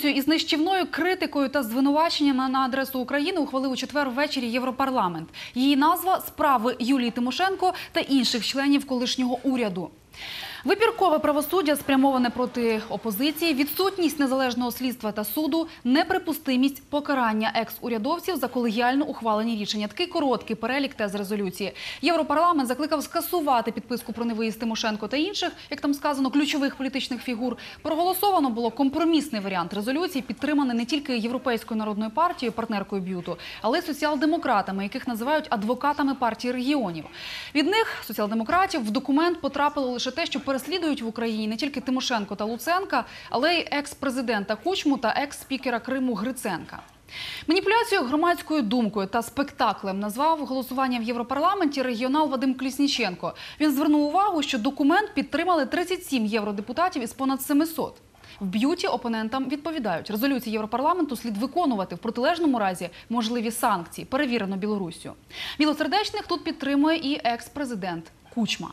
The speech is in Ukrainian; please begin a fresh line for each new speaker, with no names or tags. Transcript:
резолюцію із нищівною критикою та звинуваченнями на адресу України ухвалив у четвер ввечері Європарламент. Її назва справи Юлії Тимошенко та інших членів колишнього уряду. Випіркове правосуддя спрямоване проти опозиції, відсутність незалежного слідства та суду, неприпустимість покарання екс-урядовців за колегіально ухвалені рішення. Такий короткий перелік тез резолюції. Європарламент закликав скасувати підписку про невиїзд Тимошенко та інших, як там сказано, ключових політичних фігур. Проголосовано було компромісний варіант резолюції, підтриманий не тільки Європейською народною партією, партнеркою Б'юту, але й соціал-демократами, яких називають адвокатами партії регіонів. Від них соціал-демократів в документ потрапило лише те, що переслідують в Україні не тільки Тимошенко та Луценка, але й екс-президента Кучму та екс-спікера Криму Гриценка. Маніпуляцією громадською думкою та спектаклем назвав голосування в Європарламенті регіонал Вадим Клісніченко. Він звернув увагу, що документ підтримали 37 євродепутатів із понад 700. В б'юті опонентам відповідають, резолюції Європарламенту слід виконувати в протилежному разі можливі санкції, перевірено Білоруссю. Білосердечних тут підтримує і екс-президент Кучма.